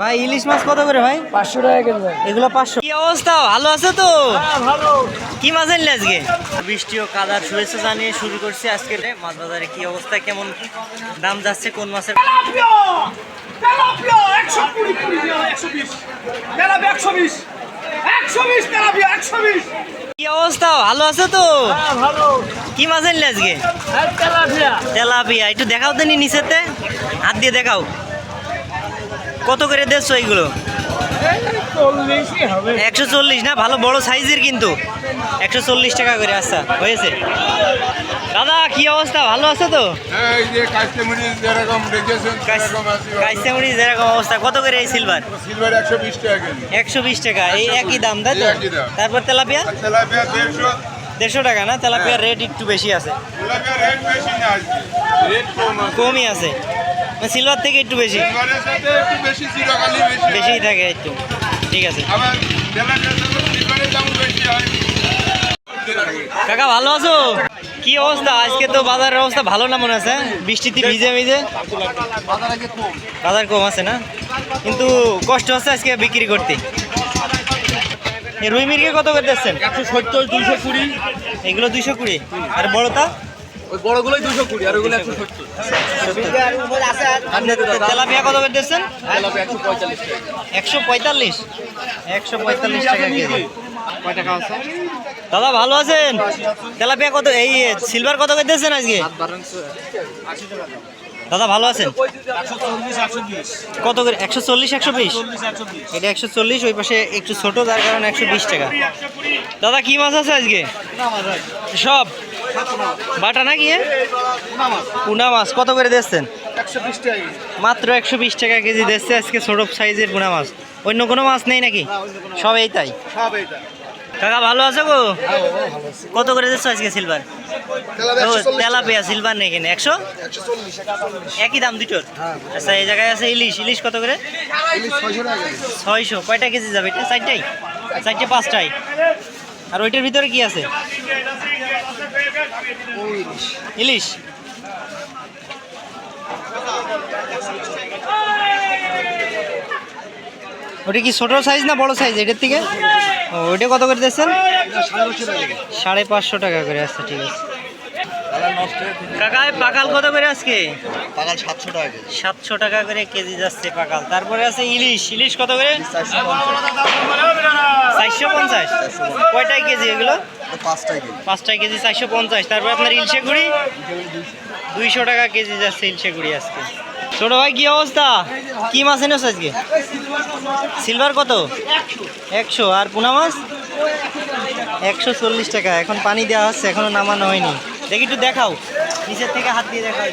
ভাই ইলিশ মাছ কত করে ভাই? পাঁচশো টাকা কেজি ভাই। এগুলো পাঁচশো। কি অবস্থা? ভালো আছে তো? ভালো। কি মাছ আনলে আজকে? বৃষ্টি ও কাদার শুভেচ্ছা জানিয়ে শুরু করছি আজকে মাছ বাজারে। কি অবস্থা? কেমন দাম যাচ্ছে কোন মাছের? কি অবস্থা? ভালো আছে তো? হ্যাঁ ভালো। কি মাছ আনলে আজকে? হ্যাঁ তেলাপিয়া। তেলাপিয়া। একটু দেখাও তো নিচেতে। হাত দিয়ে দেখাও। কত করে দিচ্ছ এইগুলো একশো চল্লিশ না? ভালো বড় সাইজের কিন্তু। একশো চল্লিশ টাকা করে আচ্ছা হয়েছে। দাদা কি অবস্থা? ভালো আছে তো? কাইসামুড়ি যেরকম অবস্থা কত করে এই সিলভার সিলভার একশো বিশ টাকা এই একই দাম তাই তো। তারপর তেলাপিয়া? তেলাপিয়া দেড়শো। দেড়শো টাকা না? তেলাপিয়ার রেট একটু বেশি আছে। কমই আছে। সিলভার থেকে একটু বেশি। বেশিই থাকে একটু। ঠিক আছে। কাকা ভালো আছো? কি অবস্থা? আজকে তো বাজারের অবস্থা ভালো না মনে আছে? বৃষ্টিতে ভিজে ভিজে? বাজার কম। আছে না? কিন্তু কষ্ট হচ্ছে আজকে বিক্রি করতে। রুই মির্গে কত করে দিচ্ছেন? একশো সত্তর দুইশো কুড়ি। এগুলো দুইশো কুড়ি। আর বড়টা? ওই বড়গুলোই দুশো কুড়ি আর ওইগুলো একশো সত্তর। তেলাপিয়া কত করে দিচ্ছেন একশো পঁয়তাল্লিশ একশো পঁয়তাল্লিশ? একশো পঁয়তাল্লিশ টাকা কেজি। কয় টাকা আছে? দাদা ভালো আছেন? তেলাপিয়া কত এই সিলভার কত করে দিচ্ছেন আজকে? দাদা ভালো আছেন? কত করে একশো চল্লিশ একশো বিশ? এটা একশো চল্লিশ ওই পাশে একটু ছোট যার কারণে একশো বিশ টাকা। দাদা কি মাছ আছে আজকে? সব? বাটা নাকি এ? পুনা মাছ। কত করে দিচ্ছেন মাত্র একশো বিশ টাকা কেজি দিচ্ছে আজকে ছোট সাইজের পুনা মাছ। অন্য কোনো মাছ নেই নাকি? সব এই তাই কাকা ভালো আছো গো? কত করে দিচ্ছ আজকে সিলভার? তেলাপিয়া সিলভার নেই কিনে একশো? একই দাম দুটোর? আচ্ছা এই জায়গায় আছে ইলিশ। ইলিশ কত করে? ছয়শো। কয়টা কেজি যাবে এটা? চারটাই? চারটে পাঁচটাই? আর ওইটার ভিতরে কি আছে? ইলিশ। ওটা কি ছোট সাইজ না বড় সাইজ এটার থেকে? ও ওইটা কত করে দিচ্ছেন সাড়ে পাঁচশো টাকা করে আচ্ছা ঠিক আছে। কাকা এই পাকাল কত করে আজকে? পাকাল সাতশো টাকা কেজি। সাতশো টাকা করে কেজি যাচ্ছে পাকাল। তারপরে আছে ইলিশ। ইলিশ কত করে? চারশো পঞ্চাশ। কয়টাই কেজি এগুলো? পাঁচটাই কেজি। পাঁচটায় কেজি চারশো পঞ্চাশ। তারপর আপনার ইলশে গুড়ি? দুইশো টাকা কেজি যাচ্ছে ইলশে গুড়ি আজকে। ছোট ভাই কি অবস্থা? কি মাছ এনেছ আজকে? সিলভার কত? একশো। আর পুনা মাছ? একশো চল্লিশ টাকা। এখন পানি দেওয়া হচ্ছে এখনও নামানো হয়নি। দেখি একটু দেখাও। নিচের থেকে হাত দিয়ে দেখাও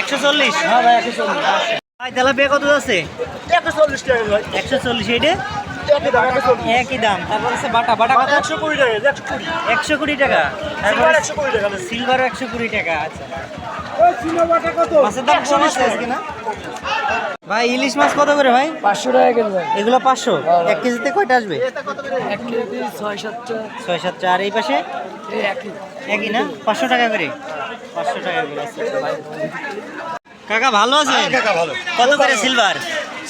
একশো চল্লিশ? হ্যাঁ ভাই একশো চল্লিশ। ভাই তেলাপিয়া কত যাচ্ছে? একশো চল্লিশ টাকা একশো চল্লিশ এইটে? একই দাম তারপর আছে বাটা। বাটা কত? একশো কুড়ি টাকা একশো কুড়ি। টাকা। তারপর একশো কুড়ি টাকা। সিলভার একশো কুড়ি টাকা আচ্ছা। মাছের দাম আজকে না? ভাই ইলিশ মাছ কত করে ভাই? পাঁচশো টাকা কেজি ভাই। এগুলো পাঁচশো? এক কেজিতে কয়টা আসবে? এক ছয় সাতটা ছয় সাতটা আর এই পাশে? একই। না? পাঁচশো টাকা করে? পাঁচশো টাকা করে আচ্ছা। কাকা ভালো আছে কাকা ভালো। কত করে সিলভার?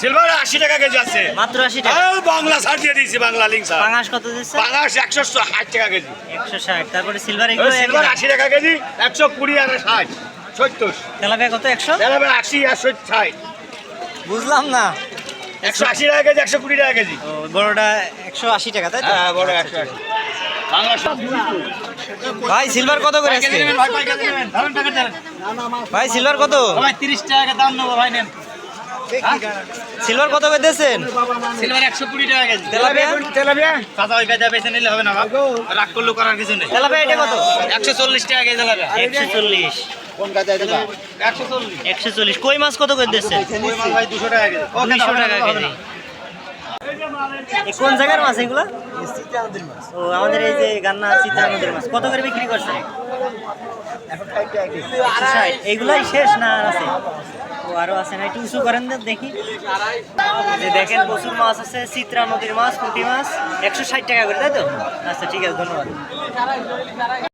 সিলভার আশি টাকা কেজি আছে। মাত্র আশি টাকা। এই বাংলা ছাড় দিয়ে দিয়েছি বাংলা লিঙ্ক ছাড়। পাঙাশ কত দিচ্ছে? একশো ষাট টাকা কেজি। একশো ষাট তারপরে সিলভার এগুলো সিলভার আশি টাকা কেজি একশো কুড়ি আর ষাট সত্তর। তেলাপিয়া কত একশো? তেলাপিয়া আশি আর ষাট বুঝলাম না। একশো আশি টাকা কেজি একশো কুড়ি টাকা কেজি। বড়টা একশো আশি টাকা তাই তো? হ্যাঁ বড় একশো আশি। বাংলা ভাই সিলভার কত করে ভাই সিলভার কত? ভাই তিরিশ টাকা দাম নেব ভাই নেন। সিলভার কত করে দিয়েছেন? সিলভার একশো কুড়ি টাকা কেজি। তেলাপিয়া? তেলাপিয়া? কাঁচা ওই কাজে বেছে নিলে হবে না বাবু রাগ করলেও করার কিছু নেই। তেলাপিয়া এটা কত? একশো চল্লিশ টাকা কেজি তেলাপিয়া। একশো চল্লিশ। একশো চল্লিশ। কই মাছ কত করে ভাই দুশো টাকা কেজি। দুইশো টাকা কেজি। কোন জায়গার মাছ এগুলো? ও আমাদের এই যে গান্না সীতা নদীর মাছ। কত করে বিক্রি ষাট। এইগুলাই শেষ না আছে? আরও আছে না, একটু উঁচু করেন দেখি। দেখেন প্রচুর মাছ আছে, চিত্রা নদীর মাছ, পুঁটি মাছ, একশো ষাট টাকা করে, তাই তো? আচ্ছা ঠিক আছে, ধন্যবাদ।